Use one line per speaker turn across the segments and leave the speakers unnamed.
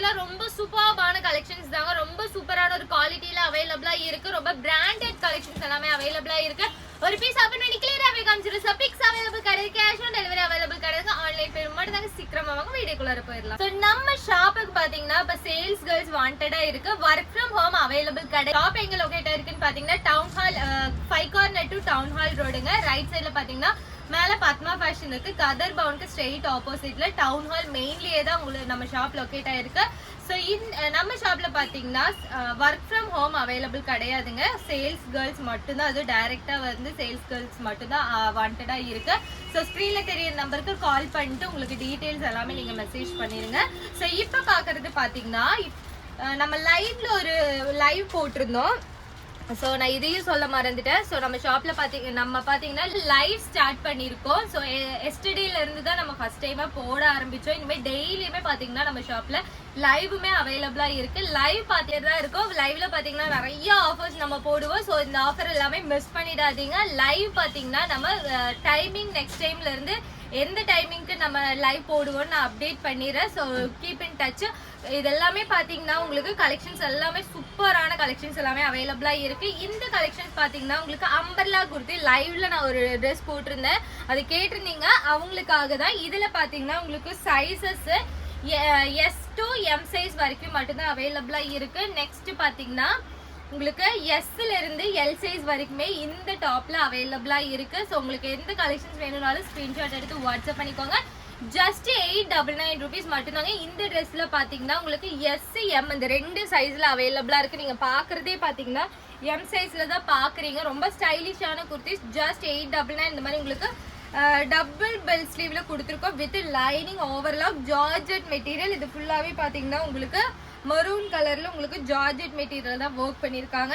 குர்த்தில ரொம்ப சூப்பர்பான கலெக்ஷன்ஸ் தாங்க. ரொம்ப சூப்பரான ஒரு குவாலிட்டியில அவைலபிளா இருக்கு. ரொம்ப பிராண்டட் கலெக்ஷன்ஸ் எல்லாமே அவைலபிளா இருக்கு. ஒரு பீஸ் ஓபன் பண்ணி கிளியராகவே காமிச்சிரு. பிக்ஸ் அவைலபிள் கிடையாது கேஷ் ஆன் டெலிவரி அவைலபிள் கிடையாது. ஆன்லைன் பேமெண்ட் மட்டும் தாங்க. சீக்கிரமா வாங்க வீடியோக்குள்ளார போயிடலாம். ஸோ நம்ம ஷாப்புக்கு பாத்தீங்கன்னா இப்போ சேல்ஸ் கேர்ள்ஸ் வாண்டடா இருக்கு. ஒர்க் ஃப்ரம் ஹோம் அவைலபிள் கிடையாது. ஷாப் எங்க லொகேட் இருக்குன்னு பாத்தீங்கன்னா town hall five corner to town hall ரோடுங்க ரைட் சைடுல பாத்தீங்கன்னா மேல பத்மா ஃபேஷன் இருக்கு. கதர் பவுனுக்கு ஸ்ட்ரெயிட் ஆப்போசிட்ல டவுன் ஹால் மெயின்லயே தான் உங்களுக்கு நம்ம ஷாப் லொகேட் ஆயிருக்கு. ஸோ இன் நம்ம ஷாப்ல பாத்தீங்கன்னா ஒர்க் ஃப்ரம் ஹோம் அவைலபிள் கிடையாதுங்க. சேல்ஸ் கேர்ள்ஸ் மட்டும்தான். அது டைரக்டா வந்து சேல்ஸ் கேர்ள்ஸ் மட்டும்தான் வாண்டடா இருக்கு. ஸோ ஸ்க்ரீன்ல தெரியற நம்பருக்கு கால் பண்ணிட்டு உங்களுக்கு டீடைல்ஸ் எல்லாமே நீங்க மெசேஜ் பண்ணிருங்க. ஸோ இப்போ பாக்குறது பாத்தீங்கன்னா இப்- நம்ம லைவ்ல ஒரு லைவ் போட்டிருந்தோம். ஸோ நான் இதையும் சொல்ல மறந்துட்டேன். ஸோ நம்ம ஷாப்பில் பாத்தீங்க நம்ம பார்த்தீங்கன்னா லைவ் ஸ்டார்ட் பண்ணியிருக்கோம். ஸோ எஸ்டடியிலேருந்து e-, தான் நம்ம ஃபர்ஸ்ட் டைமாக போட ஆரம்பித்தோம் இனிமேல் டெய்லியுமே பார்த்தீங்கன்னா நம்ம ஷாப்பில் லைவுமே அவைலபிளாக இருக்குது லைவ் பார்த்துட்டு தான் இருக்கும். லைவ்ல பார்த்தீங்கன்னா நிறைய ஆஃபர்ஸ் நம்ம போடுவோம். ஸோ இந்த ஆஃபர் எல்லாமே மிஸ் பண்ணிடாதீங்க. லைவ் பார்த்தீங்கன்னா நம்ம டைமிங் நெக்ஸ்ட் டைம்லேருந்து எந்த டைமிங்க்கு நம்ம லைவ் போடுவோம்னு நான் அப்டேட் பண்ணிடுறேன். ஸோ கீப் இன் டச்சு இது எல்லாமே உங்களுக்கு கலெக்ஷன்ஸ் எல்லாமே சூப்பரான கலெக்ஷன்ஸ் எல்லாமே அவைலபிளாக இருக்கு. இந்த கலெக்ஷன்ஸ் பார்த்தீங்கன்னா உங்களுக்கு அம்பர்லா குர்த்தி லைவ்ல நான் ஒரு ட்ரெஸ் போட்டிருந்தேன். அது கேட்டிருந்தீங்க. அவங்களுக்காக தான். இதில் பார்த்தீங்கன்னா உங்களுக்கு sizes S to M size வரைக்கும் மட்டும்தான் அவைலபிளாக இருக்கு. நெக்ஸ்ட் பார்த்தீங்கன்னா உங்களுக்கு எஸ்ல இருந்து எல் சைஸ் வரைக்குமே இந்த டாப்ல அவைலபிளா இருக்கு. ஸோ உங்களுக்கு எந்த கலெக்ஷன்ஸ் வேணும்னாலும் ஸ்கிரீன்ஷாட் எடுத்து வாட்ஸ்அப் பண்ணிக்கோங்க. Just eight double nine rupees மட்டும்தாங்க. இந்த ட்ரெஸ்ல பாத்தீங்கன்னா உங்களுக்கு எஸ் எம் இந்த ரெண்டு சைஸ்ல அவைலபிளா இருக்கு. நீங்க பாக்குறதே பாத்தீங்கன்னா எம் சைஸ்ல தான் பாக்குறீங்க. ரொம்ப ஸ்டைலிஷான kurtis just eight double nine இந்த மாதிரி உங்களுக்கு டபுள் பெல் ஸ்லீவ்ல கொடுத்துருக்கோம். With lining overlock georgette material இது ஃபுல்லாவே பாத்தீங்கன்னா உங்களுக்கு மரூன் கலர்ல உங்களுக்கு ஜார்ஜெட் மெட்டீரியல் தான் ஒர்க் பண்ணியிருக்காங்க.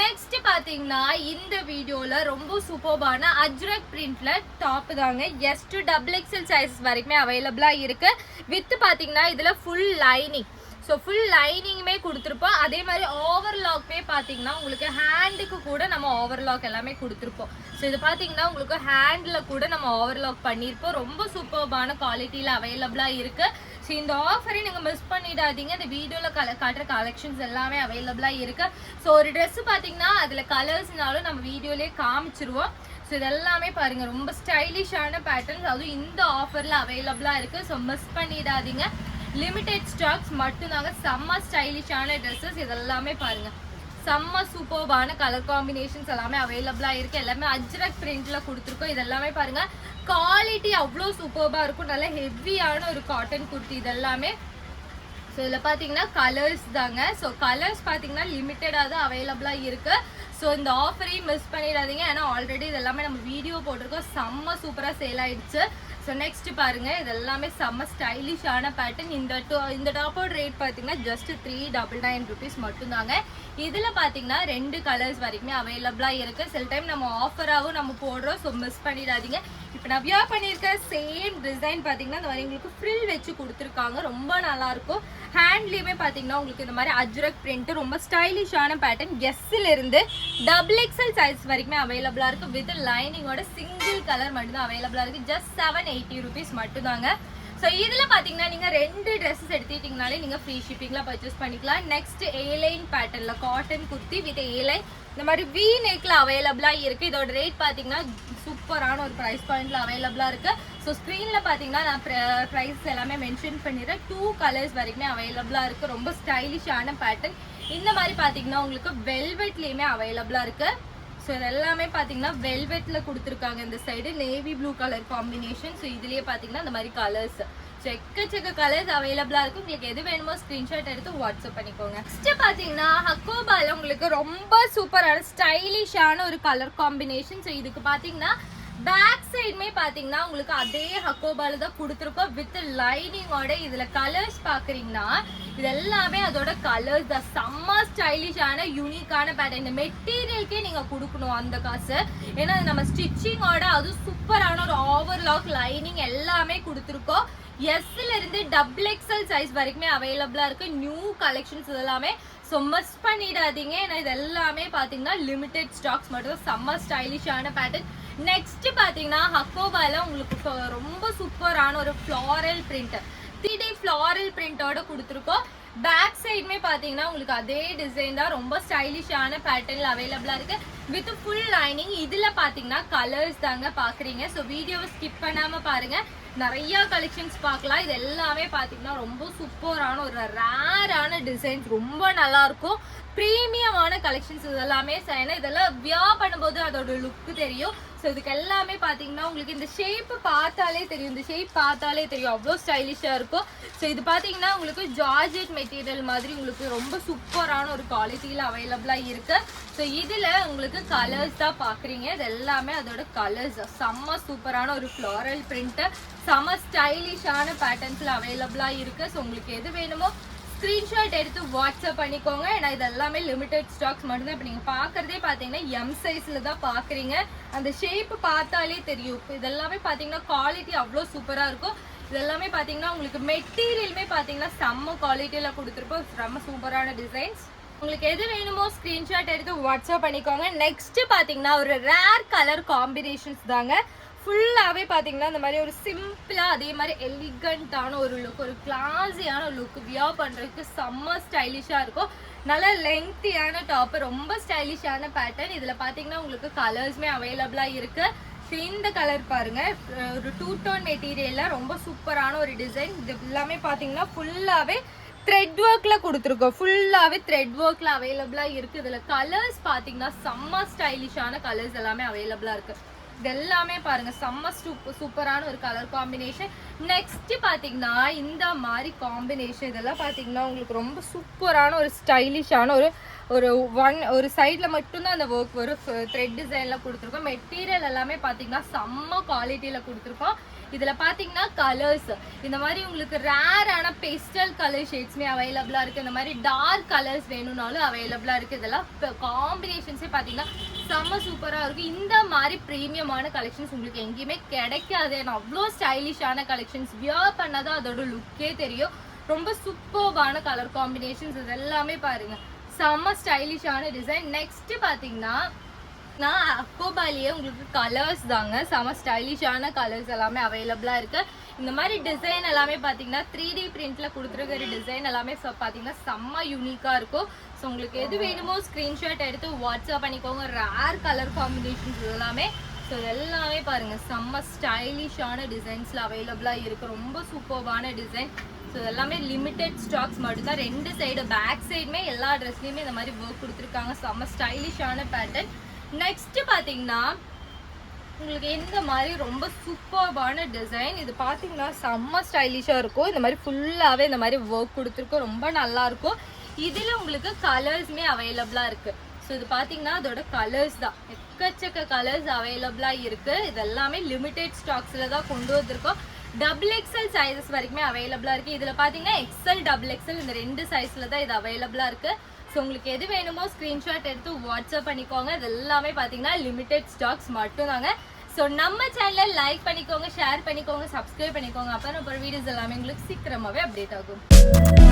நெக்ஸ்ட் பார்த்தீங்கன்னா இந்த வீடியோவில் ரொம்ப சூப்பர்பான அஜ்ரக் பிரிண்ட்ல டாப் தாங்க. S to double XL sizes வரைக்குமே அவைலபிளாக இருக்கு. வித் பார்த்தீங்கன்னா இதில் ஃபுல் லைனிங் ஸோ ஃபுல் லைனிங்குமே கொடுத்துருப்போம். அதே மாதிரி ஓவர்லாக்மே பார்த்தீங்கன்னா உங்களுக்கு ஹேண்டுக்கு கூட நம்ம ஓவர்லாக் எல்லாமே கொடுத்துருப்போம். ஸோ இது பார்த்தீங்கன்னா உங்களுக்கு ஹேண்டில் கூட நம்ம ஓவர்லாக் பண்ணியிருப்போம். ரொம்ப சூப்பர்பான குவாலிட்டியில் அவைலபிளாக இருக்குது ஸோ இந்த ஆஃபரை நீங்கள் மிஸ் பண்ணிடாதீங்க. இந்த வீடியோவில் கல காட்டுற கலெக்ஷன்ஸ் எல்லாமே அவைலபிளாக இருக்குது ஸோ ஒரு ட்ரெஸ்ஸு பார்த்தீங்கன்னா அதில் கலர்ஸ்னாலும் நம்ம வீடியோலேயே காமிச்சிருவோம். ஸோ இதெல்லாமே பாருங்கள் ரொம்ப ஸ்டைலிஷான பேட்டர்ன்ஸ் அதுவும் இந்த ஆஃபரில் அவைலபிளாக இருக்குது ஸோ மிஸ் பண்ணிடாதீங்க. லிமிடெட் ஸ்டாக்ஸ் மட்டும்தாங்க செம்ம ஸ்டைலிஷான ட்ரெஸ்ஸஸ் இதெல்லாமே பாருங்கள் செம்ம சூப்பர்பான கலர் காம்பினேஷன்ஸ் எல்லாமே அவைலபிளாக இருக்குது எல்லாமே அஜ்ரக் பிரிண்டில் கொடுத்துருக்கோம். இதெல்லாமே பாருங்கள் குவாலிட்டி அவ்வளோ சூப்பர்பாக இருக்கும். நல்ல ஹெவியான ஒரு காட்டன் குர்த்தி இதெல்லாமே. ஸோ இதில் பார்த்தீங்கன்னா கலர்ஸ் தாங்க. ஸோ கலர்ஸ் பார்த்தீங்கன்னா லிமிட்டடாக தான் அவைலபிளாக இருக்குது ஸோ இந்த ஆஃபரையும் மிஸ் பண்ணிடாதீங்க. ஏன்னா ஆல்ரெடி இது எல்லாமே நம்ம வீடியோ போட்டிருக்கோம். செம்ம சூப்பராக சேல் ஆயிடுச்சு. ஸோ நெக்ஸ்ட் பாருங்க. இது எல்லாமே செம்ம ஸ்டைலிஷான பேட்டர்ன் இந்த டூ இந்த டாப்போட ரேட் பார்த்தீங்கன்னா just three double nine rupees மட்டும்தாங்க. இதில் பார்த்தீங்கன்னா ரெண்டு கலர்ஸ் வரைக்குமே அவைலபிளாக இருக்குது சில டைம் நம்ம ஆஃபராகவும் நம்ம போடுறோம். ஸோ மிஸ் பண்ணிடாதீங்க. இப்போ நான் வியா பண்ணியிருக்க சேம் டிசைன் பார்த்தீங்கன்னா இந்த மாதிரி உங்களுக்கு ஃப்ரில் வச்சு கொடுத்துருக்காங்க. ரொம்ப நல்லாயிருக்கும். ஹேண்ட்லேயுமே பார்த்தீங்கன்னா உங்களுக்கு இந்த மாதிரி அஜ்ரக் பிரிண்ட்டு ரொம்ப ஸ்டைலிஷான பேட்டர்ன் எஸ்ல இருந்து டபுள் எக்ஸல் சைஸ் வரைக்குமே அவைலபிளாக இருக்குது வித் லைனிங்கோட சிங்கிள் கலர் மட்டும்தான் அவைலபிளாக இருக்குது ஜஸ்ட் செவன் எயிட்டி ருபீஸ் மட்டும்தாங்க. ஸோ இதில் பார்த்தீங்கன்னா நீங்கள் ரெண்டு ட்ரெஸ்ஸஸ் எடுத்துக்கிட்டிங்கனாலே நீங்கள் ஃப்ரீ ஷிப்பிங்கில் பர்ச்சேஸ் பண்ணிக்கலாம். நெக்ஸ்ட் ஏலைன் பேட்டர்னில் cotton kurti with A line இந்த மாதிரி வி நெக்கில் அவைலபிளாக இருக்குது இதோட ரேட் பார்த்தீங்கன்னா சூப்பரான ஒரு ப்ரைஸ் பாயிண்டில் அவைலபிளாக இருக்குது ஸோ ஸ்க்ரீனில் பார்த்தீங்கன்னா நான் ப்ரைஸ் எல்லாமே மென்ஷன் பண்ணிடுறேன். டூ கலர்ஸ் வரைக்குமே அவைலபிளாக இருக்குது ரொம்ப ஸ்டைலிஷான பேட்டர்ன் இந்த மாதிரி பார்த்தீங்கன்னா உங்களுக்கு வெல்வெட்லேயுமே அவைலபிளாக இருக்குது ஸோ இது எல்லாமே பார்த்தீங்கன்னா வெல்வெட்டில் கொடுத்துருக்காங்க இந்த side navy blue colour combination so இதுலேயே பார்த்தீங்கன்னா இந்த மாதிரி கலர்ஸ் ஸோ எக்கச்சக்க கலர்ஸ் அவைலபிளாக இருக்கும் உங்களுக்கு எது வேணுமோ ஸ்க்ரீன்ஷாட் எடுத்து வாட்ஸ்அப் பண்ணிக்கோங்க. நெக்ஸ்ட் பார்த்தீங்கன்னா ஹக்கோபால உங்களுக்கு ரொம்ப சூப்பரான ஸ்டைலிஷான ஒரு கலர் காம்பினேஷன் ஸோ இதுக்கு பார்த்தீங்கன்னா பேக் சைடுமே பார்த்தீங்கன்னா உங்களுக்கு அதே ஹக்கோபால தான் கொடுத்துருக்கோம். வித் லைனிங்கோட இதில் கலர்ஸ் பார்க்குறீங்கன்னா இது எல்லாமே அதோட கலர்ஸ் தான் செம்ம ஸ்டைலிஷான யூனிக்கான பேட்டர்ன் இந்த மெட்டீரியலுக்கே நீங்க கொடுக்கணும் அந்த காசு. ஏன்னா நம்ம ஸ்டிச்சிங்கோட அது சூப்பரான ஒரு ஓவர்லாக் லைனிங் எல்லாமே கொடுத்துருக்கோம். எஸ்ல இருந்து டபுள் எக்ஸல் சைஸ் வரைக்குமே அவைலபிளா இருக்கு. நியூ கலெக்ஷன்ஸ் இதெல்லாமே. ஸோ மிஸ் பண்ணிடாதீங்க. ஏன்னா இது எல்லாமே பார்த்தீங்கன்னா லிமிடெட் ஸ்டாக்ஸ் மட்டும் செம்ம ஸ்டைலிஷான பேட்டர்ன் நெக்ஸ்ட் பார்த்தீங்கன்னா ஹக்கோபால உங்களுக்கு ரொம்ப சூப்பரான ஒரு ஃப்ளாரல் பிரிண்ட் த்ரீ ஃப்ளாரல் பிரிண்டோட கொடுத்துருக்கோம். பேக் சைடுமே பார்த்தீங்கன்னா உங்களுக்கு அதே டிசைன் தான். ரொம்ப ஸ்டைலிஷான பேட்டர்னில் அவைலபிளாக இருக்குது வித் ஃபுல் லைனிங் இதில் பார்த்தீங்கன்னா கலர்ஸ் தாங்க பார்க்குறீங்க ஸோ வீடியோவை ஸ்கிப் பண்ணாமல் பாருங்க. நிறைய கலெக்ஷன்ஸ் பார்க்கலாம். இது எல்லாமே பார்த்தீங்கன்னா ரொம்ப சூப்பரான ஒரு ரேரான டிசைன்ஸ் ரொம்ப நல்லா இருக்கும் ப்ரீமியமான கலெக்ஷன்ஸ் இதெல்லாமே ஏன்னா இதெல்லாம் வியா பண்ணும்போது அதோட லுக்கு தெரியும். ஸோ இதுக்கு எல்லாமே பார்த்தீங்கன்னா உங்களுக்கு இந்த ஷேப் பார்த்தாலே தெரியும். இந்த ஷேப் பார்த்தாலே தெரியும். அவ்வளோ ஸ்டைலிஷாக இருக்கும். ஸோ இது பார்த்தீங்கன்னா உங்களுக்கு ஜார்ஜெட் மெட்டீரியல் மாதிரி உங்களுக்கு ரொம்ப சூப்பரான ஒரு குவாலிட்டியில் அவைலபிளாக இருக்குது ஸோ இதில் உங்களுக்கு கலர்ஸ் தான் பார்க்குறீங்க இது எல்லாமே அதோட கலர்ஸ் செம்ம சூப்பரான ஒரு ஃப்ளாரல் பிரிண்ட்டு செம்ம ஸ்டைலிஷான பேட்டர்ன்ஸில் அவைலபிளாக இருக்குது ஸோ உங்களுக்கு எது வேணுமோ ஸ்க்ரீன்ஷாட் எடுத்து வாட்ஸ்அப் பண்ணிக்கோங்க. ஏன்னா இது எல்லாமே லிமிடெட் ஸ்டாக்ஸ் மட்டும்தான். இப்போ நீங்கள் பார்க்குறதே பார்த்தீங்கன்னா எம் சைஸில் தான் பார்க்குறீங்க அந்த ஷேப் பார்த்தாலே தெரியும். இதெல்லாமே பார்த்தீங்கன்னா குவாலிட்டி அவ்வளோ சூப்பராக இருக்கும். இதெல்லாமே பார்த்தீங்கன்னா உங்களுக்கு மெட்டீரியலுமே பார்த்தீங்கன்னா செம்ம குவாலிட்டியில் கொடுத்துருப்போம். செம்ம சூப்பரான டிசைன்ஸ் உங்களுக்கு எது வேணுமோ ஸ்க்ரீன்ஷாட் எடுத்து வாட்ஸ்அப் பண்ணிக்கோங்க. நெக்ஸ்ட் பார்த்தீங்கன்னா ஒரு ரேர் கலர் காம்பினேஷன்ஸ் தாங்க. ஃபுல்லாகவே பார்த்தீங்கன்னா இந்த மாதிரி ஒரு சிம்பிளாக அதே மாதிரி எலிகண்ட்டான ஒரு லுக் ஒரு கிளாஸியான லுக் வியா பண்ணுறதுக்கு செம்ம ஸ்டைலிஷாக இருக்கும். நல்ல லெங்க்த்தியான டாப்பு ரொம்ப ஸ்டைலிஷான பேட்டர்ன் இதில் பார்த்தீங்கன்னா உங்களுக்கு கலர்ஸுமே அவைலபிளாக இருக்குது ஸோ இந்த கலர் பாருங்க. ஒரு டூ டோன் மெட்டீரியலில் ரொம்ப சூப்பரான ஒரு டிசைன் இது எல்லாமே பார்த்தீங்கன்னா ஃபுல்லாகவே த்ரெட் ஒர்க்கில் கொடுத்துருக்கோம். ஃபுல்லாகவே த்ரெட் ஒர்க்கில் அவைலபிளாக இருக்குது இதில் கலர்ஸ் பார்த்தீங்கன்னா செம்ம ஸ்டைலிஷான கலர்ஸ் எல்லாமே அவைலபிளாக இருக்குது இது எல்லாமே பாருங்க செம்ம சூப்பரான ஒரு கலர் காம்பினேஷன் நெக்ஸ்ட் பாத்தீங்கன்னா இந்த மாதிரி காம்பினேஷன் இதெல்லாம் பாத்தீங்கன்னா உங்களுக்கு ரொம்ப சூப்பரான ஒரு ஸ்டைலிஷான ஒரு ஒரு ஒன் ஒரு சைடில் மட்டும்தான் அந்த ஒர்க் வரும். த்ரெட் டிசைனில் கொடுத்துருக்கோம். மெட்டீரியல் எல்லாமே பார்த்தீங்கன்னா செம்ம குவாலிட்டியில் கொடுத்துருக்கோம். இதில் பார்த்தீங்கன்னா கலர்ஸ் இந்த மாதிரி உங்களுக்கு ரேரான பெஸ்டல் கலர் ஷேட்ஸ்மே அவைலபிளாக இருக்குது இந்த மாதிரி டார்க் கலர்ஸ் வேணும்னாலும் அவைலபிளாக இருக்குது இதெல்லாம் காம்பினேஷன்ஸே பார்த்தீங்கன்னா செம்ம சூப்பராக இருக்கும் இந்த மாதிரி ப்ரீமியமான கலெக்ஷன்ஸ் உங்களுக்கு எங்கேயுமே கிடைக்காது. ஏன்னா அவ்வளோ ஸ்டைலிஷான கலெக்ஷன்ஸ் வியர் பண்ணதான் அதோட லுக்கே தெரியும். ரொம்ப சூப்பர்பான கலர் காம்பினேஷன்ஸ் இது எல்லாமே பாருங்க. செம்ம ஸ்டைலிஷான டிசைன் நெக்ஸ்ட் பார்த்தீங்கன்னா நான் அக்கோபாலியே உங்களுக்கு கலர்ஸ் தாங்க. செம ஸ்டைலிஷான கலர்ஸ் எல்லாமே அவைலபிளாக இருக்குது இந்த மாதிரி டிசைன் எல்லாமே பார்த்தீங்கன்னா த்ரீ டி பிரிண்ட்ல கொடுத்துருக்கிற டிசைன் எல்லாமே பார்த்தீங்கன்னா செம்ம யூனிக்காக இருக்கும். ஸோ உங்களுக்கு எது வேணுமோ ஸ்க்ரீன்ஷாட் எடுத்து வாட்ஸ்அப் பண்ணிக்கோங்க. ரேர் கலர் காம்பினேஷன்ஸ் எல்லாமே ஸோ எல்லாமே பாருங்கள் செம்ம ஸ்டைலிஷான டிசைன்ஸில் அவைலபிளாக இருக்குது ரொம்ப சூப்பர்வான டிசைன் ஸோ எல்லாமே லிமிடெட் ஸ்டாக்ஸ் மட்டும்தான். ரெண்டு சைடு பேக் சைடுமே எல்லா ட்ரெஸ்லையுமே இந்த மாதிரி ஒர்க் கொடுத்துருக்காங்க. செம்ம ஸ்டைலிஷான பேட்டர்ன் நெக்ஸ்ட்டு பார்த்தீங்கன்னா உங்களுக்கு இந்த மாதிரி ரொம்ப சூப்பர்பான டிசைன் இது பார்த்தீங்கன்னா செம்ம ஸ்டைலிஷாக இருக்கும். இந்த மாதிரி ஃபுல்லாகவே இந்த மாதிரி ஒர்க் கொடுத்துருக்கோம். ரொம்ப நல்லாயிருக்கும் இதில் உங்களுக்கு கலர்ஸுமே அவைலபிளாக இருக்குது ஸோ இது பார்த்தீங்கன்னா அதோட கலர்ஸ் தான். எக்கச்சக்க கலர்ஸ் அவைலபிளாக இருக்குது இது எல்லாமே லிமிடெட் ஸ்டாக்ஸில் தான் கொண்டு வந்திருக்கோம். டபுள் எக்ஸல் சைஸஸ் வரைக்குமே அவைலபிளாக இருக்குது இதில் பார்த்தீங்கன்னா எக்ஸல் டபுள் எக்ஸல் இந்த ரெண்டு சைஸில் தான் இது அவைலபிளாக இருக்குது ஸோ உங்களுக்கு எது வேணுமோ ஸ்க்ரீன்ஷாட் எடுத்து வாட்ஸ்அப் பண்ணிக்கோங்க. இது எல்லாமே பார்த்தீங்கன்னா லிமிடெட் ஸ்டாக்ஸ் மட்டும்தாங்க. ஸோ நம்ம சேனலை லைக் பண்ணிக்கோங்க ஷேர் பண்ணிக்கோங்க சப்ஸ்கிரைப் பண்ணிக்கோங்க. அப்போ நம்ம வீடியோஸ் எல்லாமே உங்களுக்கு சீக்கிரமாகவே அப்டேட் ஆகும்.